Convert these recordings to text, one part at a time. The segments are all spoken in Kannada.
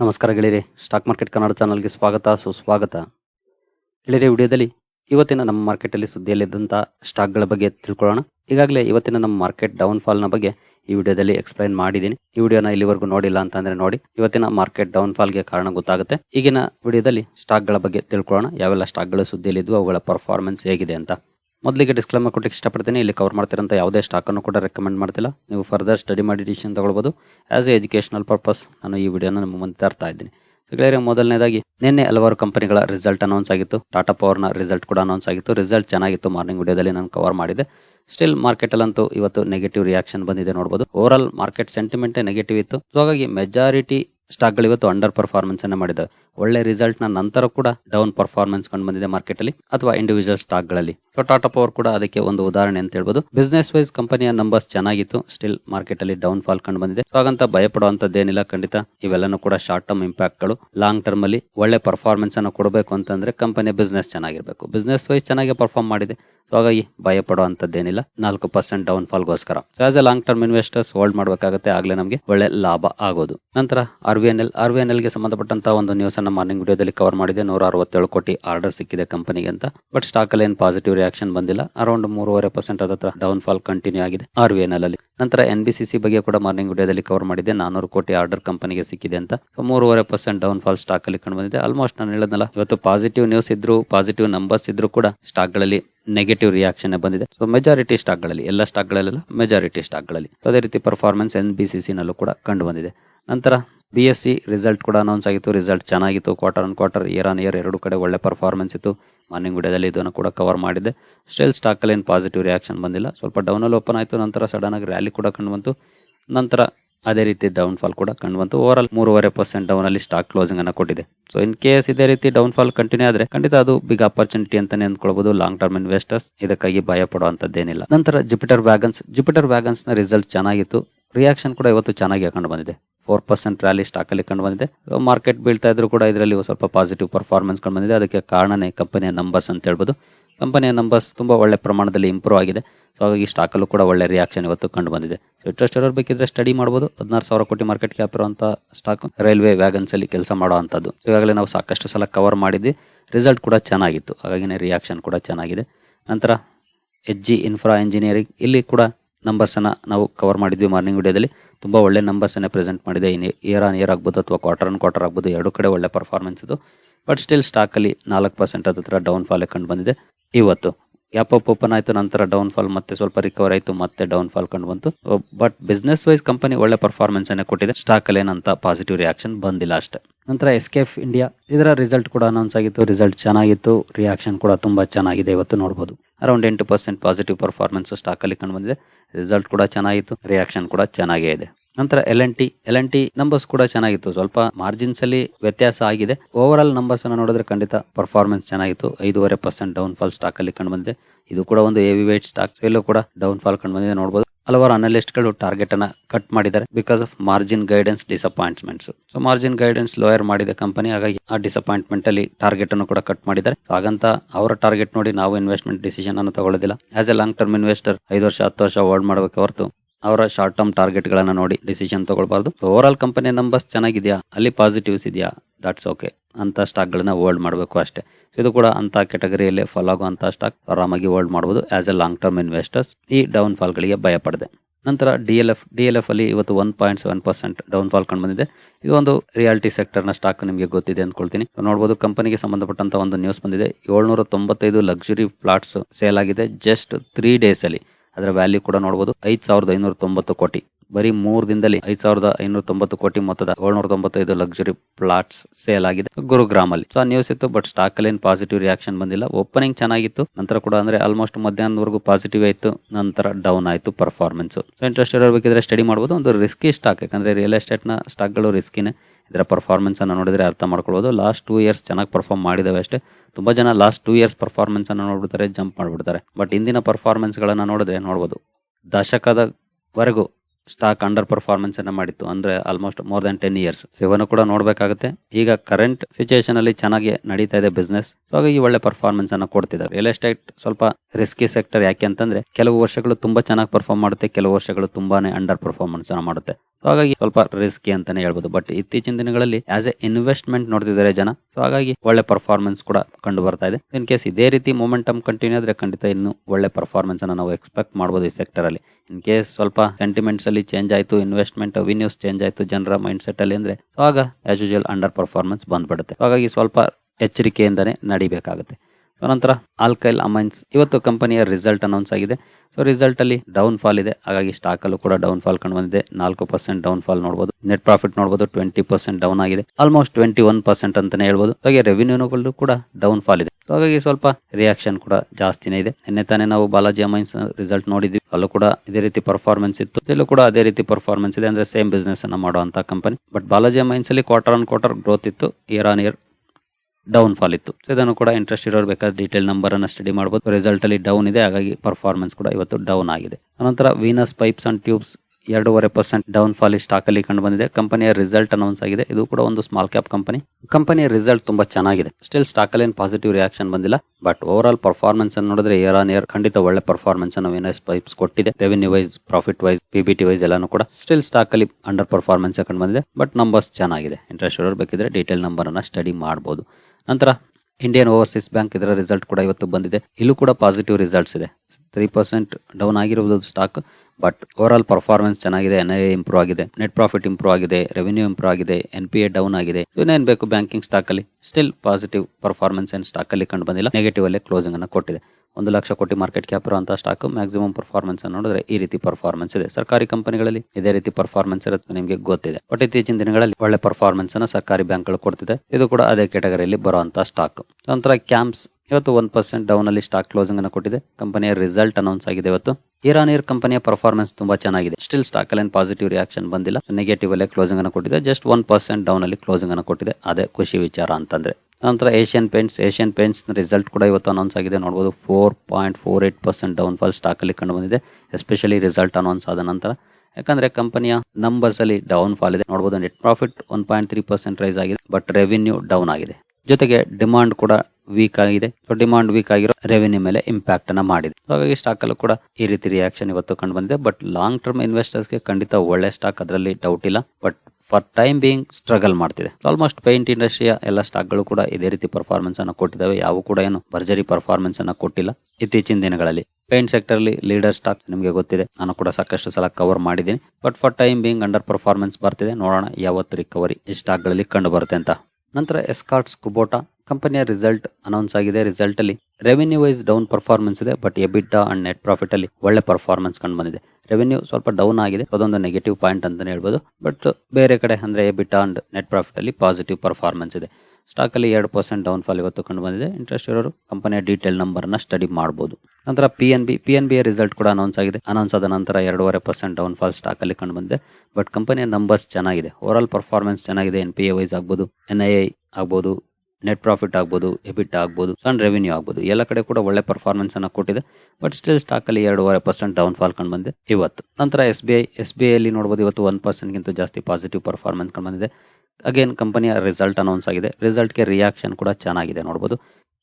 ನಮಸ್ಕಾರ ಗೆಳೆಯರೆ, ಸ್ಟಾಕ್ ಮಾರ್ಕೆಟ್ ಕನ್ನಡ ಚಾನಲ್ಗೆ ಸ್ವಾಗತ, ಸುಸ್ವಾಗತ. ಗೆಳೆಯರೆ, ವಿಡಿಯೋದಲ್ಲಿ ಇವತ್ತಿನ ನಮ್ಮ ಮಾರ್ಕೆಟಲ್ಲಿ ಸುದ್ದಿಯಲ್ಲಿದ್ದಂಥ ಸ್ಟಾಕ್ಗಳ ಬಗ್ಗೆ ತಿಳ್ಕೊಳ್ಳೋಣ. ಈಗಾಗಲೇ ಇವತ್ತಿನ ನಮ್ಮ ಮಾರ್ಕೆಟ್ ಡೌನ್ ಫಾಲ್ನ ಬಗ್ಗೆ ಈ ವಿಡಿಯೋದಲ್ಲಿ ಎಕ್ಸ್ಪ್ಲೈನ್ ಮಾಡಿದ್ದೀನಿ. ಈ ವಿಡಿಯೋನ ಇಲ್ಲಿವರೆಗೂ ನೋಡಿಲ್ಲ ಅಂತಂದ್ರೆ ನೋಡಿ, ಇವತ್ತಿನ ಮಾರ್ಕೆಟ್ ಡೌನ್ ಫಾಲ್ಗೆ ಕಾರಣ ಗೊತ್ತಾಗುತ್ತೆ. ಈಗಿನ ವಿಡಿಯೋದಲ್ಲಿ ಸ್ಟಾಕ್ಗಳ ಬಗ್ಗೆ ತಿಳ್ಕೊಳ್ಳೋಣ. ಯಾವೆಲ್ಲ ಸ್ಟಾಕ್ಗಳು ಸುದ್ದಿಯಲ್ಲಿದ್ವು, ಅವುಗಳ ಪರ್ಫಾರ್ಮೆನ್ಸ್ ಹೇಗಿದೆ ಅಂತ. ಮೊದಲಿಗೆ ಡಿಸ್ಕ್ಲೈಮರ್ ಕೊಟ್ಟಿಗೆ ಇಷ್ಟಪಡ್ತೀನಿ. ಇಲ್ಲಿ ಕವರ್ ಮಾಡ್ತಿರೋಂಥ ಯಾವುದೇ ಸ್ಟಾಕನ್ನು ಕೂಡ ರೆಕಮೆಂಡ್ ಮಾಡ್ತಿಲ್ಲ. ನೀವು ಫರ್ದರ್ ಸ್ಟಡಿ ಮಾಡಿ ಡಿಸಿಷನ್ ತಗೊಳ್ಬೋದು. ಆ್ಯಸ್ ಎ ಎಜುಕೇಷನಲ್ ಪರ್ಪಸ್ ನಾನು ಈ ವಿಡಿಯೋನ ನಿಮ್ಮ ಮುಂದೆ ತರ್ತಾ ಇದ್ದೀನಿ. ಗೆಳೆಯರೆ ಮೊದಲನೇದಾಗಿ, ನಿನ್ನೆ ಹಲವಾರು ಕಂಪನಿಗಳ ರಿಸಲ್ಟ್ ಅನೌನ್ಸ್ ಆಗಿತ್ತು. ಟಾಟಾ ಪವರ್ನ ರಿಸಲ್ಟ್ ಕೂಡ ಅನೌನ್ಸ್ ಆಗಿತ್ತು. ರಿಸಲ್ಟ್ ಚೆನ್ನಾಗಿತ್ತು. ಮಾರ್ನಿಂಗ್ ವಿಡಿಯೋದಲ್ಲಿ ನಾನು ಕವರ್ ಮಾಡಿದೆ. ಸ್ಟಿಲ್ ಮಾರ್ಕೆಟಲ್ಲಂತೂ ಇವತ್ತು ನೆಗೆಟಿವ್ ರಿಯಾಕ್ಷನ್ ಬಂದಿದೆ ನೋಡಬಹುದು ಓವರ್ ಮಾರ್ಕೆಟ್ ಸೆಂಟಿಮೆಂಟೇ ನೆಗೆಟಿವ್ ಇತ್ತು. ಸೊ ಹಾಗಾಗಿ ಮೆಜಾರಿಟಿ ಸ್ಟಾಕ್ಗಳು ಇವತ್ತು ಅಂಡರ್ ಪರ್ಫಾರ್ಮೆನ್ಸ್ ಅನ್ನ ಮಾಡಿದ್ದಾವೆ. ಒಳ್ಳೆ ರಿಸಲ್ಟ್ ನಂತರ ಕೂಡ ಡೌನ್ ಪರ್ಫಾರ್ಮೆನ್ಸ್ ಕಂಡು ಬಂದಿದೆ ಮಾರ್ಕೆಟ್ ಅಲ್ಲಿ, ಅಥವಾ ಇಂಡಿವಿಜುವಲ್ ಸ್ಟಾಕ್ಗಳಲ್ಲಿ. ಸೊ ಟಾಟಾ ಪವರ್ ಕೂಡ ಅದಕ್ಕೆ ಒಂದು ಉದಾಹರಣೆ ಅಂತ ಹೇಳ್ಬೋದು. ಬಿಸ್ನೆಸ್ ವೈಸ್ ಕಂಪನಿಯ ನಂಬರ್ಸ್ ಚೆನ್ನಾಗಿತ್ತು. ಸ್ಟಿಲ್ ಮಾರ್ಕೆಟ್ ಅಲ್ಲಿ ಡೌನ್ ಫಾಲ್ ಕಂಡು ಬಂದಿದೆ. ಹಾಗಂತ ಭಯಪಡುವಂತದ್ದೇನಿಲ್ಲ ಖಂಡಿತ. ಇವೆಲ್ಲನೂ ಕೂಡ ಶಾರ್ಟ್ ಟರ್ಮ್ ಇಂಪ್ಯಾಕ್ಟ್ಗಳು. ಲಾಂಗ್ ಟರ್ಮ್ ಅಲ್ಲಿ ಒಳ್ಳೆ ಪರ್ಫಾರ್ಮೆನ್ಸ್ ಅನ್ನು ಕೊಡಬೇಕು ಅಂತಂದ್ರೆ ಕಂಪನಿಯ ಬಿಸ್ನೆಸ್ ಚೆನ್ನಾಗಿರ್ಬೇಕು. ಬಿಸ್ನೆಸ್ ವೈಸ್ ಚೆನ್ನಾಗಿ ಪರ್ಫಾರ್ಮ್ ಮಾಡಿದೆ. ಸೊ ಹಾಗಾಗಿ ಭಯ ಪಡುವಂತದ್ದೇನಿಲ್ಲ ನಾಲ್ಕು ಪರ್ಸೆಂಟ್ ಡೌನ್ ಫಾಲ್ ಗೋಸ್ಕರ so as a long term investors hold ಮಾಡಬೇಕಾಗುತ್ತೆ. ಆಗ್ಲೇ ನಮಗೆ ಒಳ್ಳೆ ಲಾಭ ಆಗೋದು. ನಂತರ R V N L R V N ಎಲ್ಗೆ ಸಂಬಂಧಪಟ್ಟಂತ ಒಂದು ನ್ಯೂಸ್ ಅನ್ನ ಮಾರ್ನಿಂಗ್ ವಿಡಿಯೋದಲ್ಲಿ ಕವರ್ ಮಾಡಿದೆ. ನೂರ ಅರವತ್ತೇಳು ಕೋಟಿ ಆರ್ಡರ್ ಸಿಕ್ಕಿದೆ ಕಂಪನಿಗೆ ಅಂತ. ಬಟ್ ಸ್ಟಾಕ್ ಅಲ್ಲಿ ಏನು ಪಾಸಿಟಿವ್ ರಿಯಾಕ್ಷನ್ ಬಂದಿಲ್ಲ. ಅರೌಂಡ್ ಮೂರುವರೆ ಪರ್ಸೆಂಟ್ ಅದತ್ರ ಡೌನ್ ಫಾಲ್ ಕಂಟಿನ್ಯೂ ಆಗಿದೆ ಆರ್ ವಿ ಎನ್ ಅಲ್ಲಿ. ನಂತರ ಎನ್ ಬಿ ಸಿ ಬಗ್ಗೆ ಕೂಡ ಮಾರ್ನಿಂಗ್ ವಿಡಿಯೋದಲ್ಲಿ ಕವರ್ ಮಾಡಿದೆ ನಾನೂರು ಕೋಟಿ ಆರ್ಡರ್ ಕಂಪನಿಗೆ ಸಿಕ್ಕಿದೆ ಅಂತ. ಮೂರುವರೆ ಪರ್ಸೆಂಟ್ ಡೌನ್ ಫಾಲ್ ಸ್ಟಾಕ್ ಅಲ್ಲಿ ಕಂಡು ಬಂದಿದೆ. ಆಲ್ಮೋಸ್ಟ್ ನಾನು ಹೇಳದ್ನಲ್ಲ, ಇವತ್ತು ಪಾಸಿಟಿವ್ ನ್ಯೂಸ್ ಇದ್ರು ಪಾಸಿಟಿವ್ ನಂಬರ್ಸ್ ಇದ್ರು ಕೂಡ ಸ್ಟಾಕ್ಗಳಲ್ಲಿ ನೆಗೆಟಿವ್ ರಿಯಾಕ್ಷನ್ ಬಂದಿದೆ. ಸೊ ಮೆಜಾರಿಟಿ ಸ್ಟಾಕ್ಗಳಲ್ಲಿ, ಎಲ್ಲ ಸ್ಟಾಕ್ ಗಳಲ್ಲ ಮೆಜಾರಿಟಿ ಸ್ಟಾಕ್ಗಳಲ್ಲಿ. ಅದೇ ರೀತಿ ಪರ್ಫಾರ್ಮೆನ್ಸ್ ಎನ್ ಬಿ ಸಿ ನಲ್ಲೂ ಕೂಡ ಕಂಡು ಬಂದಿದೆ. ನಂತರ ಬಿ ಎಸ್ ಸಿ ರಿಸಲ್ಟ್ ಕೂಡ ಅನೌನ್ಸ್ ಆಗಿತ್ತು. ರಿಸಲ್ಟ್ ಚೆನ್ನಾಗಿತ್ತು. Quarter on quarter year on year ಎರಡು ಕಡೆ ಒಳ್ಳೆ ಪರ್ಫಾರ್ಮೆನ್ಸ್ ಇತ್ತು. ಮಾರ್ನಿಂಗ್ ವಿಡಿಯೋದಲ್ಲಿ ಇದನ್ನು ಕೂಡ ಕವರ್ ಮಾಡಿದೆ ಸ್ಟಿಲ್ ಸ್ಟಾಕಲ್ಲಿ ಏನು ಪಾಸಿಟಿವ್ ರಿಯಾಕ್ಷನ್ ಬಂದಿಲ್ಲ. ಸ್ವಲ್ಪ ಡೌನಲ್ಲಿ ಓಪನ್ ಆಯಿತು. ನಂತರ ಸಡನ್ ಆಗಿ ರ್ಯಾಲಿ ಕೂಡ ಕಂಡು ಬಂತು. ನಂತರ ಅದೇ ರೀತಿ ಡೌನ್ ಫಾಲ್ ಕೂಡ ಕಂಡು ಬಂತು. ಓವರ್ ಆಲ್ ಮೂರುವರೆ ಪರ್ಸೆಂಟ್ ಡೌನ್ ಅಲ್ಲಿ ಸ್ಟಾಕ್ ಕ್ಲೋಸಿಂಗ್ ಅನ್ನು ಕೊಟ್ಟಿದೆ. ಸೊ ಇನ್ ಕೇಸ್ ಇದೇ ರೀತಿ ಡೌನ್ ಫಾಲ್ ಕಂಟಿನ್ಯೂ ಆದರೆ ಖಂಡಿತ ಅದು ಬಿಗ್ ಅಪರ್ಚುನಿಟಿ ಅಂತಾನೆ ಅಂದ್ಕೊಳ್ಬಹುದು ಲಾಂಗ್ ಟರ್ಮ್ ಇನ್ವೆಸ್ಟರ್ಸ್ ಇದಕ್ಕಾಗಿ ಭಯ ಪಡುವಂತದ್ದೇನಿಲ್ಲ ನಂತರ ಜುಪಿಟರ್ ವ್ಯಾಗನ್ಸ್ ಜುಪಿಟರ್ ವ್ಯಾಗನ್ಸ್ನ ರಿಸಲ್ಟ್ ಚೆನ್ನಾಗಿತ್ತು. ರಿಯಾಕ್ಷನ್ ಕೂಡ ಇವತ್ತು ಚೆನ್ನಾಗಿ ಕಂಡು ಬಂದಿದೆ. ಫೋರ್ ಪರ್ಸೆಂಟ್ ರ್ಯಾಲಿ ಸ್ಟಾಕ್ ಅಲ್ಲಿ ಕಂಡು ಬಂದಿದೆ. ಮಾರ್ಕೆಟ್ ಬೀಳ್ತಾ ಇದ್ರು ಕೂಡ ಇದರಲ್ಲಿ ಸ್ವಲ್ಪ ಪಾಸಿಟಿವ್ ಪರ್ಫಾರ್ಮೆನ್ಸ್ ಕಂಡು ಬಂದಿದೆ. ಅದಕ್ಕೆ ಕಾರಣನೇ ಕಂಪನಿಯ ನಂಬರ್ಸ್ ಅಂತ ಹೇಳ್ಬೋದು. ಕಂಪನಿಯ ನಂಬರ್ಸ್ ತುಂಬಾ ಒಳ್ಳೆ ಪ್ರಮಾಣದಲ್ಲಿ ಇಂಪ್ರೂವ್ ಆಗಿದೆ. ಸೊ ಹಾಗಾಗಿ ಸ್ಟಾಕಲ್ಲೂ ಕೂಡ ಒಳ್ಳೆ ರಿಯಾಕ್ಷನ್ ಇವತ್ತು ಕಂಡು ಬಂದಿದೆ. ಸೊ ಇಂಟ್ರೆಸ್ಟ್ ಇರೋರು ಬೇಕಿದ್ರೆ ಸ್ಟಡಿ ಮಾಡಬಹುದು ಹದಿನಾರು ಸಾವಿರ ಕೋಟಿ ಮಾರ್ಕೆಟ್ ಕ್ಯಾಪ್ ಇರುವಂತ ಸ್ಟಾಕ್ ರೈಲ್ವೆ ವ್ಯಾಗನ್ಸ್ ಅಲ್ಲಿ ಕೆಲಸ ಮಾಡುವಂತದ್ದು ಈಗಾಗಲೇ ನಾವು ಸಾಕಷ್ಟು ಸಲ ಕವರ್ ಮಾಡಿದ್ವಿ. ರಿಸಲ್ಟ್ ಕೂಡ ಚೆನ್ನಾಗಿತ್ತು. ಹಾಗಾಗಿನೇ ರಿಯಾಕ್ಷನ್ ಕೂಡ ಚೆನ್ನಾಗಿದೆ. ನಂತರ ಎಚ್ ಜಿ ಇನ್ಫ್ರಾ ಇಂಜಿನಿಯರಿಂಗ್ ಇಲ್ಲಿ ಕೂಡ ನಂಬರ್ಸ್ ಅನ್ನ ನಾವು ಕವರ್ ಮಾಡಿದ್ವಿ ಮಾರ್ನಿಂಗ್ ವಿಡಿಯೋದಲ್ಲಿ. ತುಂಬ ಒಳ್ಳೆ ನಂಬರ್ಸ್ ಅನ್ನ ಪ್ರೆಸೆಂಟ್ ಮಾಡಿದೆ ಇಯರ್ ಆನ್ ಇಯರ್ ಆಗ್ಬೋದು ಅಥವಾ ಕ್ವಾರ್ಟರ್ ಆನ್ ಕ್ವಾರ್ಟರ್ ಆಗ್ಬೋದು. ಎರಡು ಕಡೆ ಒಳ್ಳೆ ಪರ್ಫಾರ್ಮೆನ್ಸ್ ಇದು. ಬಟ್ ಸ್ಟಿಲ್ ಸ್ಟಾಕ್ ಅಲ್ಲಿ ನಾಲ್ಕು ಪರ್ಸೆಂಟ್ ಹತ್ರ ಡೌನ್ ಫಾಲ್ ಕಂಡು ಬಂದಿದೆ. ಇವತ್ತು ಯಾಪ್ ಅಪ್ ಓಪನ್ ಆಯಿತು, ನಂತರ ಡೌನ್ ಫಾಲ್ ಮತ್ತೆ ಸ್ವಲ್ಪ ರಿಕವರ್ ಆಯಿತು, ಮತ್ತೆ ಡೌನ್ ಫಾಲ್ ಕಂಡು ಬಂತು. ಬಟ್ ಬಿಸ್ನೆಸ್ ವೈಸ್ ಕಂಪನಿ ಒಳ್ಳೆ ಪರ್ಫಾರ್ಮೆನ್ಸ್ ಅನ್ನ ಕೊಟ್ಟಿದೆ. ಸ್ಟಾಕ್ ಅಲ್ಲಿ ಏನಂತ ಪಾಸಿಟಿವ್ ರಿಯಾಕ್ಷನ್ ಬಂದಿಲ್ಲ ಅಷ್ಟೇ. ನಂತರ ಎಸ್ಕೆಫ್ ಇಂಡಿಯಾ ಇದರ ರಿಸಲ್ಟ್ ಕೂಡ ಅನೌನ್ಸ್ ಆಗಿತ್ತು. ರಿಸಲ್ಟ್ ಚೆನ್ನಾಗಿತ್ತು. ರಿಯಾಕ್ಷನ್ ಕೂಡ ತುಂಬಾ ಚೆನ್ನಾಗಿದೆ ಇವತ್ತು ನೋಡಬಹುದು ಅರೌಂಡ್ ಎಂಟು ಪರ್ಸೆಂಟ್ ಪಾಸಿಟಿವ್ ಪರ್ಫಾರ್ಮೆನ್ಸ್ ಸ್ಟಾಕ್ ಅಲ್ಲಿ ಕಂಡು ಬಂದಿದೆ. ರಿಸಲ್ಟ್ ಕೂಡ ಚೆನ್ನಾಗಿತ್ತು ರಿಯಾಕ್ಷನ್ ಕೂಡ ಚೆನ್ನಾಗೇ ಇದೆ. ನಂತರ L N T L N T numbers ಕೂಡ ಚೆನ್ನಾಗಿತ್ತು. ಸ್ವಲ್ಪ ಮಾರ್ಜಿನ್ಸ್ ಅಲ್ಲಿ ವ್ಯತ್ಯಾಸ ಆಗಿದೆ. ಓವರ್ ಆಲ್ ನಂಬರ್ಸ್ ಅನ್ನು ನೋಡಿದ್ರೆ ಖಂಡಿತ ಪರ್ಫಾರ್ಮೆನ್ಸ್ ಚೆನ್ನಾಗಿತ್ತು. ಐದೂವರೆ ಪರ್ಸೆಂಟ್ ಡೌನ್ ಫಾಲ್ ಸ್ಟಾಕ್ ಅಲ್ಲಿ ಕಂಡು ಬಂದಿದೆ. ಇದು ಕೂಡ ಒಂದು ಹೆವಿ ವೇಟ್ ಸ್ಟಾಕ್ ಎಲ್ಲೂ ಕೂಡ ಡೌನ್ ಫಾಲ್ ಕಂಡು ಬಂದಿದೆ. ನೋಡಬಹುದು ಹಲವಾರು ಅನಲಿಸ್ಟ್ಗಳು ಟಾರ್ಗೆಟ್ ಅನ್ನ ಕಟ್ ಮಾಡಿದ್ದಾರೆ because of margin guidance disappointments so margin guidance lower ಮಾಡಿದ ಕಂಪನಿ ಹಾಗಾಗಿ ಆ ಡಿಸಪಾಯಿಂಟ್ಮೆಂಟ್ ಅಲ್ಲಿ ಟಾರ್ಗೆಟ್ ಅನ್ನು ಕೂಡ ಕಟ್ ಮಾಡಿದ್ದಾರೆ. ಹಾಗಂತ ಅವರ ಟಾರ್ಗೆಟ್ ನೋಡಿ ನಾವು ಇನ್ವೆಸ್ಟ್ಮೆಂಟ್ ಡಿಸಿಷನ್ ಅನ್ನು ತಗೊಳ್ಳೋದಿಲ್ಲ. As a long term investor ಐದು ವರ್ಷ, ಹತ್ತು ವರ್ಷ ಹೋಲ್ಡ್ ಮಾಡಬೇಕು ಹೊರತು ಅವರ ಶಾರ್ಟ್ ಟರ್ಮ್ ಟಾರ್ಗೆಟ್ ಗಳನ್ನ ನೋಡಿ ಡಿಸಿಷನ್ ತಗೊಳ್ಬಾರ್ದು. ಓವರ್ ಆಲ್ ಕಂಪನಿ ನಂಬರ್ಸ್ ಚೆನ್ನಾಗಿದೆಯಾ? ಅಲ್ಲಿ ಪಾಸಿಟಿವ್ಸ್ ಇದೆಯಾ? ದಾಟ್ಸ್ ಓಕೆ ಅಂತ ಸ್ಟಾಕ್ ಗಳನ್ನ ಹೋಲ್ಡ್ ಮಾಡಬೇಕು ಅಷ್ಟೇ. ಇದು ಕೂಡ ಅಂತ ಕ್ಯಾಟಗರಿಯಲ್ಲಿ ಫಾಲೋ ಆಗುವಂತಹ ಸ್ಟಾಕ್ ಆರಾಮಾಗಿ ಹೋಲ್ಡ್ ಮಾಡಬಹುದು as a long term investors ಈ ಡೌನ್ ಫಾಲ್ ಗಳಿಗೆ ಭಯ ಪಡದೆ. ನಂತರ D L F D L F ಅಲ್ಲಿ ಇವತ್ತು one point seven percent down fall ಕಂಡು ಬಂದಿದೆ. ಇದು ಒಂದು ರಿಯಾಲಿಟಿ ಸೆಕ್ಟರ್ನ ಸ್ಟಾಕ್ ನಿಮಗೆ ಗೊತ್ತಿದೆ ಅಂದ್ಕೊಳ್ತೀನಿ. ನೋಡಬಹುದು ಕಂಪನಿಗೆ ಸಂಬಂಧಪಟ್ಟಂತ ಒಂದು ನ್ಯೂಸ್ ಬಂದಿದೆ. ಏಳ್ನೂರ ತೊಂಬತ್ತೈದು ಲಕ್ಸುರಿ ಪ್ಲಾಟ್ಸ್ ಸೇಲ್ ಆಗಿದೆ ಜಸ್ಟ್ ತ್ರೀ ಡೇಸ್ ಅಲ್ಲಿ. ಅದರ ವ್ಯಾಲ್ಯೂ ಕೂಡ ನೋಡಬಹುದು ಐದ್ ಸಾವಿರದ ಐನೂರ ತೊಂಬತ್ತು ಕೋಟಿ. ಬರೀ ಮೂರ್ ದಿನದಲ್ಲಿ ಐದ್ ಸಾವಿರದ ಐನೂರ ತೊಂಬತ್ತು ಕೋಟಿ ಮೊತ್ತದ ಏಳ್ನೂರ ತೊಂಬತ್ತೈದು ಲಕ್ಸುರಿ ಪ್ಲಾಟ್ಸ್ ಸೇಲ್ ಆಗಿದೆ ಗುರುಗ್ರಾಮ್ ಅಲ್ಲಿ ಸೊ ನ್ಯೂಸ್ ಇತ್ತು ಬಟ್ ಸ್ಟಾಕ್ ಅಲ್ಲಿ ಪಾಸಿಟಿವ್ ರಿಯಾಕ್ಷನ್ ಬಂದಿಲ್ಲ. ಓಪನಿಂಗ್ ಚೆನ್ನಾಗಿತ್ತು. ನಂತರ ಕೂಡ ಅಂದ್ರೆ ಆಲ್ಮೋಸ್ಟ್ ಮಧ್ಯಾಹ್ನದವರೆಗೂ ಪಾಸಿಟಿವ್ ಆಯಿತು ನಂತರ ಡೌನ್ ಆಯಿತು ಪರ್ಫಾರ್ಮೆನ್ಸ್ ಸೊ ಇಂಟ್ರೆಸ್ಟ್ ಇರಬೇಕಿದ್ರೆ ಸ್ಟಡಿ ಮಾಡಬಹುದು ಒಂದು ರಿಸ್ಕಿ ಸ್ಟಾಕ್ ಯಾಕಂದ್ರೆ ರಿಯಲ್ ಎಸ್ಟೇಟ್ನ ಸ್ಟಾಕ್ಗಳು ರಿಸ್ಕಿನೇ ಇದರ ಪರ್ಫಾರ್ಮೆನ್ಸನ್ನು ನೋಡಿದ್ರೆ ಅರ್ಥ ಮಾಡ್ಕೊಳ್ಬೋದು. ಲಾಸ್ಟ್ ಟೂ ಇಯರ್ಸ್ ಚೆನ್ನಾಗಿ ಪರ್ಫಾರ್ಮ್ ಮಾಡಿದಾವೆ ಅಷ್ಟೇ. ತುಂಬಾ ಜನ ಲಾಸ್ಟ್ ಟೂ ಇಯರ್ಸ್ ಪರ್ಫಾರ್ಮೆನ್ಸನ್ನು ನೋಡ್ಬಿಡ್ತಾರೆ ಜಂಪ್ ಮಾಡಿಬಿಡ್ತಾರೆ. ಬಟ್ ಇಂದಿನ ಪರ್ಫಾರ್ಮೆನ್ಸ್ಗಳನ್ನು ನೋಡಿದ್ರೆ ನೋಡ್ಬೋದು. ದಶಕದವರೆಗೂ ಸ್ಟಾಕ್ ಅಂಡರ್ ಪರ್ಫಾರ್ಮೆನ್ಸ್ ಅನ್ನ ಮಾಡಿತ್ತು. ಅಂದ್ರೆ almost more than ten years ಇವನು ಕೂಡ ನೋಡ್ಬೇಕಾಗುತ್ತೆ. ಈಗ ಕರೆಂಟ್ ಸಿಚುಯೇಷನ್ ಅಲ್ಲಿ ಚೆನ್ನಾಗಿ ನಡೀತಾ ಇದೆ ಬಿಸ್ನೆಸ್ ಹಾಗಾಗಿ ಒಳ್ಳೆ ಪರ್ಫಾರ್ಮೆನ್ಸ್ ಅನ್ನ ಕೊಡ್ತಿದ್ದಾರೆ ರಿಯಲ್ ಎಸ್ಟೇಟ್ ಸ್ವಲ್ಪ ರಿಸ್ಕಿ ಸೆಕ್ಟರ್ ಯಾಕೆ ಅಂತಂದ್ರೆ ಕೆಲವು ವರ್ಷಗಳು ತುಂಬಾ ಚೆನ್ನಾಗಿ ಪರ್ಫಾರ್ಮ್ ಮಾಡುತ್ತೆ, ಕೆಲವು ವರ್ಷಗಳು ತುಂಬಾನೇ ಅಂಡರ್ ಪರ್ಫಾರ್ಮೆನ್ಸ್ ಅನ್ನ ಮಾಡುತ್ತೆ. ಸೊ ಹಾಗಾಗಿ ಸ್ವಲ್ಪ ರಿಸ್ಕಿ ಅಂತಾನೆ ಹೇಳ್ಬೋದು. ಬಟ್ ಇತ್ತೀಚಿನ ದಿನಗಳಲ್ಲಿ ಆಸ್ ಎ ಇನ್ವೆಸ್ಟ್ಮೆಂಟ್ ನೋಡ್ತಿದ್ದಾರೆ ಜನ. ಸೊ ಹಾಗಾಗಿ ಒಳ್ಳೆ ಪರ್ಫಾರ್ಮೆನ್ಸ್ ಕೂಡ ಕಂಡು ಬರ್ತಾ ಇದೆ. ಇನ್ ಕೇಸ್ ಇದೇ ರೀತಿ ಮೊಮೆಂಟಮ್ ಕಂಟಿನ್ಯೂ ಆದ್ರೆ ಖಂಡಿತ ಇನ್ನು ಒಳ್ಳೆ ಪರ್ಫಾರ್ಮೆನ್ಸ್ ಅನ್ನ ನಾವು ಎಕ್ಸ್ಪೆಕ್ಟ್ ಮಾಡಬಹುದು ಈ ಸೆಕ್ಟರ್ ಅಲ್ಲಿ. ಇನ್ ಕೇಸ್ ಸ್ವಲ್ಪ ಸೆಂಟಿಮೆಂಟ್ಸ್ ಅಲ್ಲಿ ಚೇಂಜ್ ಆಯ್ತು ಇನ್ವೆಸ್ಟ್ಮೆಂಟ್ ವಿನ್ಯೂಸ್ ಚೇಂಜ್ ಆಯ್ತು, ಜನರ ಮೈಂಡ್ ಸೆಟ್ ಅಲ್ಲಿ ಅಂದ್ರೆ ಸೊ ಆಗ ಆಸ್ ಯೂಶಲ್ ಅಂಡರ್ ಪರ್ಫಾರ್ಮೆನ್ಸ್ ಬಂದ್ಬಿಡುತ್ತೆ. ಹಾಗಾಗಿ ಸ್ವಲ್ಪ ಎಚ್ಚರಿಕೆಯಿಂದನೇ ನಡಿಬೇಕಾಗುತ್ತೆ. ಸೊ ನಂತರ ಆಲ್ಕೈಲ್ ಅಮೈನ್ಸ್ ಇವತ್ತು ಕಂಪನಿಯ ರಿಸಲ್ಟ್ ಅನೌನ್ಸ್ ಆಗಿದೆ. ಸೊ ರಿಸಲ್ಟ್ ಅಲ್ಲಿ ಡೌನ್ ಫಾಲ್ ಇದೆ. ಹಾಗಾಗಿ ಸ್ಟಾಕ್ ಅಲ್ಲೂ ಕೂಡ ಡೌನ್ ಫಾಲ್ ಕಂಡು ಬಂದಿದೆ ನಾಲ್ಕು ಪರ್ಸೆಂಟ್ ಡೌನ್ ಫಾಲ್ ನೋಡಬಹುದು ನೆಟ್ ಪ್ರಾಫಿಟ್ ನೋಡಬಹುದು ಟ್ವೆಂಟಿ ಪರ್ಸೆಂಟ್ ಡೌನ್ ಆಗಿದೆ. ಆಲ್ಮೋಸ್ಟ್ ಟ್ವೆಂಟಿ ಒನ್ ಪರ್ಸೆಂಟ್ ಅಂತಾನೆ ಹೇಳ್ಬೋದು. ಹಾಗೆ ರೆವಿನ್ಯೂಗಳು ಕೂಡ ಡೌನ್ ಫಾಲ್ ಇದೆ ಹಾಗಾಗಿ ಸ್ವಲ್ಪ ರಿಯಾಕ್ಷನ್ ಕೂಡ ಜಾಸ್ತಿನೇ ಇದೆ. ನಿನ್ನೆ ತಾನೇ ನಾವು ಬಾಲಾಜಿ ಅಮೈನ್ಸ್ ರಿಸಲ್ಟ್ ನೋಡಿದ್ವಿ. ಅಲ್ಲೂ ಕೂಡ ಇದೇ ರೀತಿ ಪರ್ಫಾರ್ಮೆನ್ಸ್ ಇತ್ತು. ಇಲ್ಲೂ ಕೂಡ ಅದೇ ರೀತಿ ಪರ್ಫಾರ್ಮೆನ್ಸ್ ಇದೆ. ಅಂದ್ರೆ ಸೇಮ್ ಬಿಸ್ನೆಸ್ ಅನ್ನ ಮಾಡುವಂತ ಕಂಪನಿ ಬಟ್ ಬಾಲಾಜಿ ಅಮೈನ್ಸ್ ಅಲ್ಲಿ ಕ್ವಾರ್ಟರ್ ಆನ್ ಕ್ವಾರ್ಟರ್ ಗ್ರೋತ್ ಇತ್ತು. Year on year down fall ಇತ್ತು. ಸೊ ಇದನ್ನು ಕೂಡ ಇಂಟ್ರೆಸ್ಟ್ ಇರೋರು ಬೇಕಾದ್ರೆ ಡೀಟೇಲ್ ನಂಬರ್ ಅನ್ನ ಸ್ಟಡಿ ಮಾಡಬಹುದು ರಿಸಲ್ಟ್ ಅಲ್ಲಿ ಡೌನ್ ಇದೆ, ಹಾಗಾಗಿ ಪರ್ಫಾರ್ಮೆನ್ಸ್ ಕೂಡ ಇವತ್ತು ಡೌನ್ ಆಗಿದೆ. ಅನಂತರ ವೀನಸ್ ಪೈಪ್ಸ್ ಅಂಡ್ ಟ್ಯೂಬ್ಸ್ ಎರಡೂವರೆ ಪರ್ಸೆಂಟ್ ಡೌನ್ ಫಾಲ್ ಸ್ಟಾಕ್ ಅಲ್ಲಿ ಕಂಡು ಬಂದಿದೆ. ಕಂಪನಿಯ ರಿಸಲ್ಟ್ ಅನೌನ್ಸ್ ಆಗಿದೆ. ಇದು ಕೂಡ ಒಂದು ಸ್ಮಾಲ್ ಕ್ಯಾಪ್ ಕಂಪನಿ ಕಂಪನಿಯ ರಿಸಲ್ಟ್ ತುಂಬಾ ಚೆನ್ನಾಗಿದೆ. ಸ್ಟಿಲ್ ಸ್ಟಾಕ್ ಅಲ್ಲಿ ಪಾಸಿಟಿವ್ ರಿಯಾಕ್ಷನ್ ಬಂದಿಲ್ಲ. ಬಟ್ ಓವರ್ ಆಲ್ ಪರ್ಫಾರ್ಮೆನ್ಸ್ ಅನ್ನು ನೋಡಿದ್ರೆ ಇಯರ್ ಆನ್ ಇಯರ್ ಖಂಡಿತ ಒಳ್ಳೆ ಪರ್ಫಾರ್ಮೆನ್ಸ್ ಅನ್ನು ವಿನಸ್ ಪೈಪ್ಸ್ ಕೊಟ್ಟಿದೆ. Revenue wise profit wise PBT wise ಎಲ್ಲಾನು ಕೂಡ ಸ್ಟಿಲ್ ಸ್ಟಾಕ್ ಅಲ್ಲಿ ಅಂಡರ್ ಪರ್ಫಾರ್ಮೆನ್ಸ್ ಕಂಡು ಬಂದಿದೆ. ಬಟ್ ನಂಬರ್ಸ್ ಚೆನ್ನಾಗಿದೆ. ಇಂಟ್ರೆಸ್ಟ್ ಇರೋರು ಬೇಕಿದ್ರೆ ಡೀಟೇಲ್ ನಂಬರ್ ಅನ್ನ ಸ್ಟಡಿ ಮಾಡಬಹುದು ನಂತರ ಇಂಡಿಯನ್ ಓವರ್ಸೀಸ್ ಬ್ಯಾಂಕ್ ಇದರ ರಿಸಲ್ಟ್ ಕೂಡ ಇವತ್ತು ಬಂದಿದೆ. ಇಲ್ಲೂ ಕೂಡ ಪಾಸಿಟಿವ್ ರಿಸಲ್ಟ್ಸ್ ಇದೆ. ತ್ರೀ ಪರ್ಸೆಂಟ್ ಡೌನ್ ಆಗಿರುವುದು stock but over all performance ಚೆನ್ನಾಗಿದೆ ಎನ್ ಐ ಇಂಪ್ರೂವ್ ಆಗಿದೆ ನೆಟ್ ಪ್ರಾಫಿಟ್ ಇಂಪ್ರೂವ್ ಆಗಿದೆ ರೆವೆನ್ಯೂ ಇಂಪ್ರೂವ್ ಆಗಿದೆ ಎನ್ ಪಿ ಎ ಡೌನ್ ಆಗಿದೆ. ಇನ್ನೇನ್ ಬೇಕು ಬ್ಯಾಂಕಿಂಗ್ ಸ್ಟಾಕ್ ಅಲ್ಲಿ? ಸ್ಟಿಲ್ ಪಾಸಿಟಿವ್ ಪರ್ಫಾರ್ಮೆನ್ಸ್ ಏನ್ ಸ್ಟಾಕ್ ಅಲ್ಲಿ ಕಂಡು ಬಂದಿಲ್ಲ. ನೆಗೆಟಿವ್ ಅಲ್ಲೇ ಕ್ಲೋಸಿಂಗ್ ಅನ್ನು ಕೊಟ್ಟಿದೆ. ಒಂದು ಲಕ್ಷ ಕೋಟಿ ಮಾರ್ಕೆಟ್ ಕ್ಯಾಪ್ ಇರುವಂತಹ ಸ್ಟಾಕ್ ಮ್ಯಾಕ್ಸಿಮಮ್ ಪರ್ಫಾರ್ಮೆನ್ಸ್ ನೋಡಿದ್ರೆ ಈ ರೀತಿ ಪರ್ಫಾರ್ಮೆನ್ಸ್ ಇದೆ. ಸರ್ಕಾರಿ ಕಂಪನಿಗಳಲ್ಲಿ ಇದೇ ರೀತಿ ಪರ್ಫಾರ್ಮೆನ್ಸ್ ಇರುತ್ತೆ ನಿಮಗೆ ಗೊತ್ತಿದೆ. ಬಟ್ ಇತ್ತೀಚಿನ ದಿನಗಳಲ್ಲಿ ಒಳ್ಳೆ ಪರ್ಫಾರ್ಮೆನ್ಸ್ ಅನ್ನು ಸರ್ಕಾರಿ ಬ್ಯಾಂಕ್ಗಳು ಕೊಡ್ತಿದೆ. ಇದು ಕೂಡ ಅದೇ ಕೆಟಗರಿಯಲ್ಲಿ ಬರುವಂತಹ ಸ್ಟಾಕ್ ನಂತರ ಕ್ಯಾಂಪ್ಸ್ ಇವತ್ತು ಒನ್ ಪರ್ಸೆಂಟ್ ಡೌನ್ ಅಲ್ಲಿ ಸ್ಟಾಕ್ ಕ್ಲೋಸಿಂಗ್ ಅನ್ನು ಕೊಟ್ಟಿದೆ. ಕಂಪನಿಯ ರಿಸಲ್ಟ್ ಅನೌನ್ಸ್ ಆಗಿದೆ ಇವತ್ತು. ಇಯರ್ ಆನ್ ಇಯರ್ ಕಂಪನಿಯ ಪರ್ಫಾರ್ಮೆನ್ಸ್ ತುಂಬಾ ಚೆನ್ನಾಗಿದೆ. ಸ್ಟಿಲ್ ಸ್ಟಾಕ್ ಅಲ್ಲಿ ಪಾಸಿಟಿವ್ ರಿಯಾಕ್ಷನ್ ಬಂದಿಲ್ಲ. ನೆಗೆಟಿವ್ ಅಲ್ಲೇ ಕ್ಲೋಸಿಂಗ್ ಅನ್ನು ಕೊಟ್ಟಿದೆ. ಜಸ್ಟ್ ಒನ್ ಪರ್ಸೆಂಟ್ ಡೌನ್ ಅಲ್ಲಿ ಕ್ಲೋಸಿಂಗ್ ಅನ್ನು ಕೊಟ್ಟಿದೆ. ಅದೇ ಖುಷಿ ವಿಚಾರ ಅಂತಂದ್ರೆ. ನಂತರ Asian paints Asian paints result ಕೂಡ ಇವತ್ತು ಅನೌನ್ಸ್ ಆಗಿದೆ. ನೋಡಬಹುದು four point four eight percent down ಸ್ಟಾಕಲ್ಲಿ ಕಂಡು ಬಂದಿದೆ ಎಸ್ಪೆಷಲಿ ರಿಸಲ್ಟ್ ಅನೌನ್ಸ್ ಆದ ನಂತರ. ಯಾಕಂದ್ರೆ ಕಂಪನಿಯ ನಂಬರ್ಸ್ ಅಲ್ಲಿ ಡೌನ್ ಫಾಲ್ ಇದೆ. ನೋಡಬಹುದು net profit one point three percent rise ಆಗಿದೆ ಬಟ್ ರೆವಿನ್ಯೂ ಡೌನ್ ಆಗಿದೆ. ಜೊತೆಗೆ ಡಿಮಾಂಡ್ ಕೂಡ ವೀಕ್ ಆಗಿದೆ ಸೊ ಡಿಮಾಂಡ್ ವೀಕ್ ಆಗಿರೋ ರೆವೆನ್ಯೂ ಮೇಲೆ ಇಂಪ್ಯಾಕ್ಟ್ ಅನ್ನ ಮಾಡಿದೆ. ಹಾಗಾಗಿ ಸ್ಟಾಕ್ ಅಲ್ಲೂ ಕೂಡ ಈ ರೀತಿ ರಿಯಾಕ್ಷನ್ ಇವತ್ತು ಕಂಡು ಬಂದಿದೆ. ಬಟ್ ಲಾಂಗ್ ಟರ್ಮ್ ಇನ್ವೆಸ್ಟರ್ಸ್ಗೆ ಖಂಡಿತ ಒಳ್ಳೆ ಸ್ಟಾಕ್ ಅದರಲ್ಲಿ ಡೌಟ್ ಇಲ್ಲ. But for time being struggle ಮಾಡ್ತಿದೆ. ಆಲ್ಮೋಸ್ಟ್ ಪೇಂಟ್ ಇಂಡಸ್ಟ್ರಿಯ ಎಲ್ಲ ಸ್ಟಾಕ್ಗಳು ಕೂಡ ಇದೇ ರೀತಿ ಪರ್ಫಾರ್ಮೆನ್ಸ್ ಅನ್ನು ಕೊಟ್ಟಿದ್ದಾವೆ. ಯಾವ ಕೂಡ ಏನು ಭರ್ಜರಿ ಪರ್ಫಾರ್ಮೆನ್ಸ್ ಅನ್ನ ಕೊಟ್ಟಿಲ್ಲ. ಇತ್ತೀಚಿನ ದಿನಗಳಲ್ಲಿ ಪೇಂಟ್ ಸೆಕ್ಟರ್ ಅಲ್ಲಿ ಲೀಡರ್ ಸ್ಟಾಕ್ ನಿಮಗೆ ಗೊತ್ತಿದೆ. ನಾನು ಕೂಡ ಸಾಕಷ್ಟು ಸಲ ಕವರ್ ಮಾಡಿದ್ದೀನಿ. But for time being under performance ಬರ್ತಿದೆ. ನೋಡೋಣ ಯಾವತ್ತು ರಿಕವರಿ ಈ ಸ್ಟಾಕ್ಗಳಲ್ಲಿ ಕಂಡು ಬರುತ್ತೆ ಅಂತ. ನಂತರ ಎಸ್ಕಾರ್ಟ್ಸ್ ಕುಬೋಟಾ ಕಂಪನಿಯ ರಿಸಲ್ಟ್ ಅನೌನ್ಸ್ ಆಗಿದೆ. ರಿಸಲ್ಟ್ ಅಲ್ಲಿ ರೆವೆನ್ಯೂ ವೈಸ್ ಡೌನ್ ಪರ್ಫಾರ್ಮೆನ್ಸ್ ಇದೆ but EBITDA and net profit ಅಲ್ಲಿ ಒಳ್ಳೆ ಪರ್ಫಾರ್ಮೆನ್ಸ್ ಕಂಡು ಬಂದಿದೆ. ರೆವೆನ್ಯೂ ಸ್ವಲ್ಪ ಡೌನ್ ಆಗಿದೆ. ಅದೊಂದು ನೆಗೆಟಿವ್ ಪಾಯಿಂಟ್ ಅಂತಾನೆ ಹೇಳ್ಬೋದು. ಬಟ್ ಬೇರೆ ಕಡೆ ಅಂದ್ರೆ ಎಬಿಟಾ ಅಂಡ್ ನೆಟ್ ಪ್ರಾಫಿಟ್ ಅಲ್ಲಿ ಪಾಸಿಟಿವ್ ಪರ್ಫಾರ್ಮೆನ್ಸ್ ಇದೆ. ಸ್ಟಾಕ್ ಅಲ್ಲಿ ಎರಡು ಪರ್ಸೆಂಟ್ ಡೌನ್ ಫಾಲ್ ಇವತ್ತು ಕಂಡು ಬಂದಿದೆ. ಇಂಟ್ರೆಸ್ಟ್ ಇರೋರು ಕಂಪನಿಯ ಡೀಟೇಲ್ ನಂಬರ್ನ ಸ್ಟಡಿ ಮಾಡಬಹುದು ನಂತರ P N B P N B result ಕೂಡ ಅನೌನ್ಸ್ ಆಗಿದೆ. ಅನೌನ್ಸ್ ಆದ ನಂತರ ಎರಡೂವರೆ ಪರ್ಸೆಂಟ್ ಡೌನ್ ಫಾಲ್ ಸ್ಟಾಕ್ ಅಲ್ಲಿ ಕಂಡು ಬಂದಿದೆ. ಬಟ್ ಕಂಪನಿಯ ನಂಬರ್ಸ್ ಚೆನ್ನಾಗಿದೆ. ಓವರ್ ಪರ್ಫಾರ್ಮೆನ್ಸ್ ಚೆನ್ನಾಗಿದೆ. ಎನ್ ಪಿ ಎ ವೈಸ್ ಆಗ್ಬೋದು. ಎನ್ ಐ ಐ ಆಗ್ಬೋದು. ನೆಟ್ ಪ್ರಾಫಿಟ್ ಆಗ್ಬೋದು ಎಬಿಟ್ ಆಗ್ಬೋದು ಅಂಡ್ ರೆವಿನ್ಯೂ ಆಗ್ಬೋದು. ಎಲ್ಲ ಕಡೆ ಕೂಡ ಒಳ್ಳೆ ಪರ್ಫಾರ್ಮೆನ್ಸ್ ಅನ್ನು ಕೊಟ್ಟಿದೆ. ಬಟ್ ಸ್ಟಿಲ್ ಸ್ಟಾಕ್ ಅಲ್ಲಿ ಎರಡೂವರೆ ಪರ್ಸೆಂಟ್ ಡೌನ್ ಫಾಲ್ ಕಂಡು ಬಂದಿದೆ ಇವತ್ತು. ನಂತರ S B I S B ಐಲಿ ನೋಡ್ಬೋದು ಇವತ್ತು ಒನ್ ಪರ್ಸೆಂಟ್ಗಿಂತ ಜಾಸ್ತಿ ಪಾಸಿಟಿವ್ ಪರ್ಫಾರ್ಮೆನ್ಸ್ ಕಂಡು ಬಂದಿದೆ. ಅಗೇನ್ ಕಂಪನಿಯ ರಿಸಲ್ಟ್ ಅನೌನ್ಸ್ ಆಗಿದೆ. ರಿಸಲ್ಟ್ಗೆ ರಿಯಾಕ್ಷನ್ ಕೂಡ ಚೆನ್ನಾಗಿದೆ ನೋಡಬಹುದು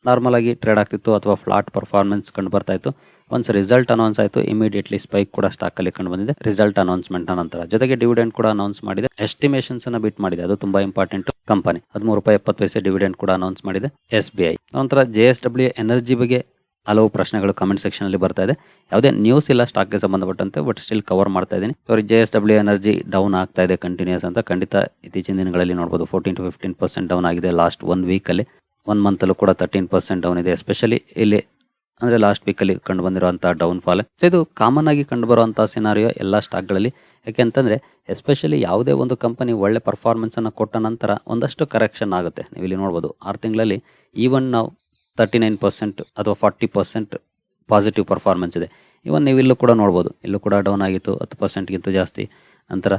ನಾರ್ಮಲ್ ಆಗಿ ಟ್ರೇಡ್ ಆಗ್ತಿತ್ತು ಅಥವಾ ಫ್ಲಾಟ್ ಪರ್ಫಾರ್ಮೆನ್ಸ್ ಕಂಡು ಬರ್ತಾ ಇತ್ತು. ಒನ್ಸ್ ರಿಸಲ್ಟ್ ಅನೌನ್ಸ್ ಆಯಿತು ಇಮಿಡಿಯೇಟ್ಲಿ ಸ್ಪೈಕ್ ಕೂಡ ಸ್ಟಾಕ್ ಅಲ್ಲಿ ಕಂಡು ಬಂದಿದೆ. ರಿಸಲ್ಟ್ ಅನೌನ್ಸ್ಮೆಂಟ್ ನಂತರ. ಜೊತೆಗೆ ಡಿವಿಡೆಂಡ್ ಕೂಡ ಅನೌನ್ಸ್ ಮಾಡಿದೆ. ಎಸ್ಟಿಮೇಷನ್ಸ್ ಅನ್ನ ಬಿಟ್ ಮಾಡಿದೆ. ಅದು ತುಂಬಾ ಇಂಪಾರ್ಟೆಂಟ್ ಕಂಪನಿ ಹದಿಮೂರು ರೂಪಾಯಿ ಎಪ್ಪತ್ತು ಪೈಸೆ ಡಿವಿಡೆಂಡ್ ಕೂಡ ಅನೌನ್ಸ್ ಮಾಡಿದೆ ಎಸ್ ಬಿ ಐ ನಂತರ ಜೆ ಎಸ್ ಡಬ್ಲ್ಯೂ ಎನರ್ಜಿ ಬಗ್ಗೆ ಹಲವು ಪ್ರಶ್ನೆಗಳು ಕಮೆಂಟ್ ಸೆಕ್ಷನ್ ಅಲ್ಲಿ ಬರ್ತಾ ಇದೆ. ಯಾವುದೇ ನ್ಯೂಸ್ ಇಲ್ಲ ಸ್ಟಾಕ್ಗೆ ಸಂಬಂಧಪಟ್ಟಂತೆ ಬಟ್ ಸ್ಟಿಲ್ ಕವರ್ ಮಾಡ್ತಾ ಇದ್ದೀನಿ. ಇವರು J S W energy down ಆಗ್ತಾ ಇದೆ ಕಂಟಿನ್ಯೂಸ್ ಅಂತ ಖಂಡಿತ ಇತ್ತೀಚಿನ ದಿನಗಳಲ್ಲಿ ನೋಡಬಹುದು fourteen to fifteen percent down ಆಗಿದೆ ಲಾಸ್ಟ್ ಒನ್ ವೀಕ್ ಅಲ್ಲಿ. ಒನ್ ಮಂತಲ್ಲೂ ಕೂಡ ತರ್ಟೀನ್ ಪರ್ಸೆಂಟ್ ಡೌನ್ ಇದೆ ಎಸ್ಪೆಷಲಿ ಇಲ್ಲಿ ಅಂದ್ರೆ ಲಾಸ್ಟ್ ವೀಕ್ ಅಲ್ಲಿ ಕಂಡು ಬಂದಿರುವಂಥ ಡೌನ್ ಫಾಲ್ ಇದು ಕಾಮನ್ ಆಗಿ ಕಂಡು ಬರುವಂತಹ ಸಿನಾರಿಯೋ ಎಲ್ಲಾ ಸ್ಟಾಕ್ಗಳಲ್ಲಿ. ಯಾಕೆಂತಂದ್ರೆ ಎಸ್ಪೆಷಲಿ ಯಾವುದೇ ಒಂದು ಕಂಪನಿ ಒಳ್ಳೆ ಪರ್ಫಾರ್ಮೆನ್ಸನ್ನು ಕೊಟ್ಟ ನಂತರ ಒಂದಷ್ಟು ಕರೆಕ್ಷನ್ ಆಗುತ್ತೆ. ನೀವು ಇಲ್ಲಿ ನೋಡಬಹುದು ಆರು ತಿಂಗಳಲ್ಲಿ ಈವನ್ ನಾವು ತರ್ಟಿ ನೈನ್ ಪರ್ಸೆಂಟ್ ಅಥವಾ ಫಾರ್ಟಿ ಪರ್ಸೆಂಟ್ ಪಾಸಿಟಿವ್ ಪರ್ಫಾರ್ಮೆನ್ಸ್ ಇದೆ. ಇವನ್ ನೀವು ಇಲ್ಲೂ ಕೂಡ ನೋಡ್ಬೋದು, ಇಲ್ಲೂ ಕೂಡ ಡೌನ್ ಆಗಿತ್ತು, ಹತ್ತು ಪರ್ಸೆಂಟ್ಗಿಂತ ಜಾಸ್ತಿ. ನಂತರ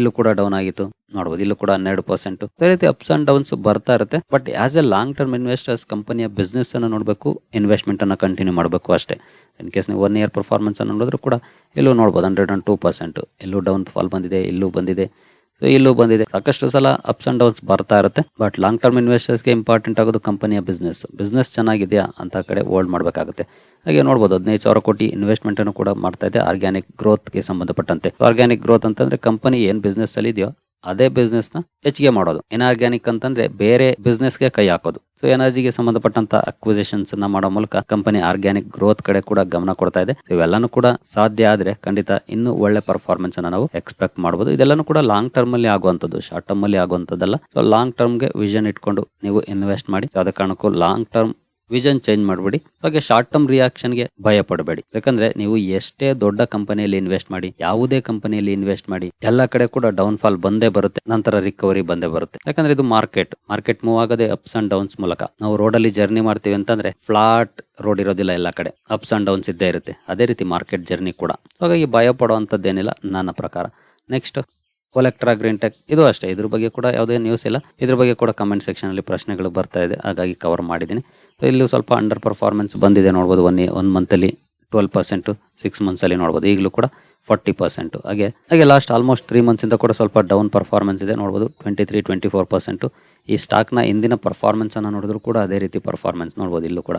ಇಲ್ಲೂ ಕೂಡ ಡೌನ್ ಆಗಿತ್ತು. ನೋಡಬಹುದು ಇಲ್ಲೂ ಕೂಡ ಹನ್ನೆರಡು ಪರ್ಸೆಂಟ್ ಅದೇ ರೀತಿ ಅಪ್ಸ್ ಅಂಡ್ ಡೌನ್ಸ್ ಬರ್ತಾ ಇರುತ್ತೆ. But as a long term investors ಕಂಪನಿಯ ಬಿಸ್ನೆಸ್ ಅನ್ನು ನೋಡಬೇಕು ಇನ್ವೆಸ್ಟ್ಮೆಂಟ್ ಅನ್ನು ಕಂಟಿನ್ಯೂ ಮಾಡಬೇಕು ಅಷ್ಟೇ. ಇನ್ ಕೇಸ್ ನೀವು ಒನ್ ಇಯರ್ ಪರ್ಫಾರ್ಮೆನ್ಸ್ ಅನ್ನು ನೋಡಿದ್ರು ಕೂಡ, ಇಲ್ಲೂ ನೋಡ್ಬೋದು ಹಂಡ್ರೆಡ್ ಅಂಡ್ ಟೂ ಪರ್ಸೆಂಟ್ ಇಲ್ಲೂ ಡೌನ್ ಫಾಲ್ ಬಂದಿದೆ, ಇಲ್ಲೂ ಬಂದಿದೆ. ಇಲ್ಲೂ ಬಂದಿದೆ. ಸಾಕಷ್ಟು ಸಲ ಅಪ್ಸ್ ಅಂಡ್ ಡೌನ್ಸ್ ಬರ್ತಾ ಇರುತ್ತೆ. ಬಟ್ ಲಾಂಗ್ ಟರ್ಮ್ ಇನ್ವೆಸ್ಟರ್ಸ್ಗೆ ಇಂಪಾರ್ಟೆಂಟ್ ಆಗೋದು ಕಂಪನಿಯ ಬಿಸ್ನೆಸ್ ಬಿಸ್ನೆಸ್ ಚೆನ್ನಾಗಿದೆಯಾ ಅಂತ ಕಡೆ ಹೋಲ್ಡ್ ಮಾಡಬೇಕಾಗುತ್ತೆ. ಹಾಗೆ ನೋಡ್ಬೋದು, ಹದಿನೈದು ಸಾವಿರ ಕೋಟಿ ಇನ್ವೆಸ್ಟ್ಮೆಂಟ್ ಅನ್ನು ಕೂಡ ಮಾಡ್ತಾ ಇದೆ ಆರ್ಗ್ಯಾನಿಕ್ ಗ್ರೋತ್ಗೆ ಸಂಬಂಧಪಟ್ಟಂತೆ. ಆರ್ಗ್ಯಾನಿಕ್ ಗ್ರೋತ್ ಅಂತಂದ್ರೆ ಕಂಪನಿ ಏನ್ ಬಿಸ್ನೆಸ್ ಅಲ್ಲಿ ಇದೆಯೋ ಅದೇ ಬಿಸ್ನೆಸ್ನ ಹೆಚ್ಚಿಗೆ ಮಾಡೋದು. ಇನ್ಆರ್ಗ್ಯಾನಿಕ್ ಅಂತಂದ್ರೆ ಬೇರೆ ಬಿಸ್ನೆಸ್ಗೆ ಕೈ ಹಾಕೋದು. ಸೊ ಎನರ್ಜಿಗೆ ಸಂಬಂಧಪಟ್ಟಂತ ಅಕ್ವಿಸಿಷನ್ಸ್ನ ಮಾಡೋ ಮೂಲಕ ಕಂಪನಿ ಆರ್ಗ್ಯಾನಿಕ್ ಗ್ರೋತ್ ಕಡೆ ಕೂಡ ಗಮನ ಕೊಡ್ತಾ ಇದೆ. ಇವೆಲ್ಲಾನು ಕೂಡ ಸಾಧ್ಯ ಆದ್ರೆ ಖಂಡಿತ ಇನ್ನೂ ಒಳ್ಳೆ ಪರ್ಫಾರ್ಮೆನ್ಸ್ ಅನ್ನ ನಾವು ಎಕ್ಸ್ಪೆಕ್ಟ್ ಮಾಡಬಹುದು ಇದೆಲ್ಲಾನು ಕೂಡ ಲಾಂಗ್ ಟರ್ಮ್ ಅಲ್ಲಿ ಆಗುವಂತದ್ದು ಶಾರ್ಟ್ ಟರ್ಮ್ ಅಲ್ಲಿ ಆಗುವಂತದ್ದಲ್ಲ ಸೊ ಲಾಂಗ್ ಟರ್ಮ್ಗೆ ವಿಷನ್ ಇಟ್ಕೊಂಡು ನೀವು ಇನ್ವೆಸ್ಟ್ ಮಾಡಿ. ಯಾವುದೇ ಕಾರಣಕ್ಕೂ ಲಾಂಗ್ ಟರ್ಮ್ ವಿಷನ್ ಚೇಂಜ್ ಮಾಡಬೇಡಿ. ಹಾಗೆ ಶಾರ್ಟ್ ಟರ್ಮ್ ರಿಯಾಕ್ಷನ್ಗೆ ಭಯ ಪಡಬೇಡಿ. ಯಾಕಂದ್ರೆ ನೀವು ಎಷ್ಟೇ ದೊಡ್ಡ ಕಂಪನಿಯಲ್ಲಿ ಇನ್ವೆಸ್ಟ್ ಮಾಡಿ, ಯಾವುದೇ ಕಂಪನಿಯಲ್ಲಿ ಇನ್ವೆಸ್ಟ್ ಮಾಡಿ, ಎಲ್ಲ ಕಡೆ ಕೂಡ ಡೌನ್ ಫಾಲ್ ಬಂದೇ ಬರುತ್ತೆ. ನಂತರ ರಿಕವರಿ ಬಂದೇ ಬರುತ್ತೆ. ಯಾಕಂದ್ರೆ ಇದು ಮಾರ್ಕೆಟ್ ಮಾರ್ಕೆಟ್ ಮೂವ್ ಆಗದೆ ಅಪ್ಸ್ ಅಂಡ್ ಡೌನ್ಸ್ ಮೂಲಕ. ನಾವು ರೋಡ್ ಅಲ್ಲಿ ಜರ್ನಿ ಮಾಡ್ತೀವಿ ಅಂತಂದ್ರೆ ಫ್ಲಾಟ್ ರೋಡ್ ಇರೋದಿಲ್ಲ ಎಲ್ಲ ಕಡೆ. ಅಪ್ಸ್ ಅಂಡ್ ಡೌನ್ಸ್ ಇದ್ದೇ ಇರುತ್ತೆ. ಅದೇ ರೀತಿ ಮಾರ್ಕೆಟ್ ಜರ್ನಿ ಕೂಡ. ಹಾಗಾಗಿ ಭಯ ಪಡುವಂತದ್ದೇನಿಲ್ಲ ನನ್ನ ಪ್ರಕಾರ. ನೆಕ್ಸ್ಟ್ ಒಲೆಕ್ಟ್ರಾ ಗ್ರೀನ್ ಟೆಕ್ ಇದು ಅಷ್ಟೇ. ಇದ್ರ ಬಗ್ಗೆ ಕೂಡ ಯಾವುದೇ ನ್ಯೂಸ್ ಇಲ್ಲ. ಇದ್ರ ಬಗ್ಗೆ ಕೂಡ ಕಮೆಂಟ್ ಸೆಕ್ಷನ್ ಅಲ್ಲಿ ಪ್ರಶ್ನೆಗಳು ಬರ್ತಾ ಇದೆ. ಹಾಗಾಗಿ ಕವರ್ ಮಾಡಿದ್ದೀನಿ. ಇಲ್ಲಿ ಸ್ವಲ್ಪ ಅಂಡರ್ ಪರ್ಫಾರ್ಮೆನ್ಸ್ ಬಂದಿದೆ ನೋಡ್ಬೋದು. ಒನ್ ಒನ್ ಮಂತಲ್ಲಿ ಟ್ವೆಲ್ ಪರ್ಸೆಂಟ್ ಸಿಕ್ಸ್ ಮಂತ್ಸ್ ಅಲ್ಲಿ ನೋಡ್ಬೋದು. ಈಗಲೂ ಕೂಡ ಫಾರ್ಟಿ ಪರ್ಸೆಂಟ್ ಹಾಗೆ ಹಾಗೆ ಲಾಸ್ಟ್ ಆಲ್ಮೋಸ್ಟ್ ತ್ರೀ ಮಂತ್ಸ್ ಇಂದ ಕೂಡ ಸ್ವಲ್ಪ ಡೌನ್ ಪರ್ಫಾರ್ಮೆನ್ಸ್ ಇದೆ ನೋಡ್ಬೋದು. Twenty three twenty four percent ಈ ಸ್ಟಾಕ್ನ ಇಂದಿನ ಪರ್ಫಾರ್ಮೆನ್ಸ್ ಅನ್ನು ನೋಡಿದ್ರು ಕೂಡ ಅದೇ ರೀತಿ ಪರ್ಫಾರ್ಮೆನ್ಸ್ ನೋಡ್ಬೋದು. ಇಲ್ಲೂ ಕೂಡ.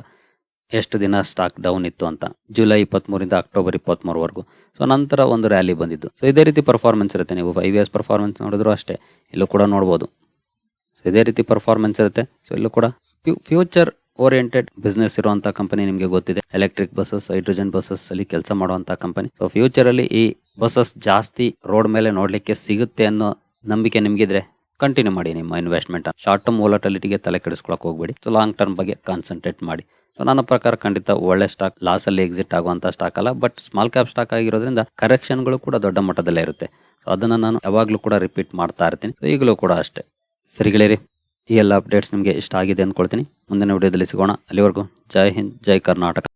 ಎಷ್ಟು ದಿನ ಸ್ಟಾಕ್ ಡೌನ್ ಇತ್ತು ಅಂತ. ಜುಲೈ ಇಪ್ಪತ್ಮೂರಿಂದ ಅಕ್ಟೋಬರ್ ಇಪ್ಪತ್ಮೂರವರೆಗೂ. ಸೊ ನಂತರ ಒಂದು ರ್ಯಾಲಿ ಬಂದಿದ್ದು. ಸೊ ಇದೇ ರೀತಿ ಪರ್ಫಾರ್ಮೆನ್ಸ್ ಇರುತ್ತೆ ನೀವು. ಫೈವ್ ಇಯರ್ಸ್ ಪರ್ಫಾರ್ಮೆನ್ಸ್ ನೋಡಿದ್ರು ಅಷ್ಟೇ. ಇಲ್ಲೂ ಕೂಡ ನೋಡ್ಬೋದು. ಸೊ ಇದೇ ರೀತಿ ಪರ್ಫಾರ್ಮೆನ್ಸ್ ಇರುತ್ತೆ. ಸೊ ಇಲ್ಲೂ ಕೂಡ ಫ್ಯೂಚರ್ ಓರಿಯೆಂಟೆಡ್ ಬಿಸ್ನೆಸ್ ಇರುವಂತಹ ಕಂಪನಿ ನಿಮಗೆ ಗೊತ್ತಿದೆ. ಎಲೆಕ್ಟ್ರಿಕ್ ಬಸ್ಸಸ್ ಹೈಡ್ರೋಜನ್ ಬಸ್ಸಸ್ ಅಲ್ಲಿ ಕೆಲಸ ಮಾಡುವಂತಹ ಕಂಪನಿ ಸೊ ಫ್ಯೂಚರ್ ಅಲ್ಲಿ ಈ ಬಸ್ಸಸ್ ಜಾಸ್ತಿ ರೋಡ್ ಮೇಲೆ ನೋಡಲಿಕ್ಕೆ ಸಿಗುತ್ತೆ ಅನ್ನೋ ನಂಬಿಕೆ ನಿಮಗಿದ್ರೆ ಕಂಟಿನ್ಯೂ ಮಾಡಿ ನಿಮ್ಮ ಇನ್ವೆಸ್ಟ್ಮೆಂಟ್ ಶಾರ್ಟ್ ಟರ್ಮ್ ವೋಲಟಿಲಿಟಿಗೆ ತಲೆ ಕೆಡಿಸ್ಕೊಳಕ್ ಹೋಗ್ಬೇಡಿ. ಸೊ ಲಾಂಗ್ ಟರ್ಮ್ ಬಗ್ಗೆ ಕಾನ್ಸಂಟ್ರೇಟ್ ಮಾಡಿ. ಸೊ ನನ್ನ ಪ್ರಕಾರ ಖಂಡಿತ ಒಳ್ಳೆ ಸ್ಟಾಕ್ ಲಾಸ್ ಅಲ್ಲಿ ಎಕ್ಸಿಟ್ ಆಗುವಂತ ಸ್ಟಾಕ್ ಅಲ್ಲ ಬಟ್ ಸ್ಮಾಲ್ ಕ್ಯಾಪ್ ಸ್ಟಾಕ್ ಆಗಿರೋದ್ರಿಂದ ಕರೆಕ್ಷನ್ಗಳು ಕೂಡ ದೊಡ್ಡ ಮಟ್ಟದಲ್ಲೇ ಇರುತ್ತೆ. ಸೊ ಅದನ್ನ ನಾನು ಯಾವಾಗ್ಲೂ ಕೂಡ ರಿಪೀಟ್ ಮಾಡ್ತಾ ಇರ್ತೀನಿ. ಈಗಲೂ ಕೂಡ ಅಷ್ಟೇ. ಸರಿಗಳಿರಿ ಈ ಎಲ್ಲ ಅಪ್ಡೇಟ್ಸ್ ನಿಮಗೆ ಇಷ್ಟ ಆಗಿದೆ ಅಂದ್ಕೊಳ್ತೀನಿ. ಮುಂದಿನ ವಿಡಿಯೋದಲ್ಲಿ ಸಿಗೋಣ. ಅಲ್ಲಿವರೆಗೂ ಜೈ ಹಿಂದ್, ಜೈ ಕರ್ನಾಟಕ.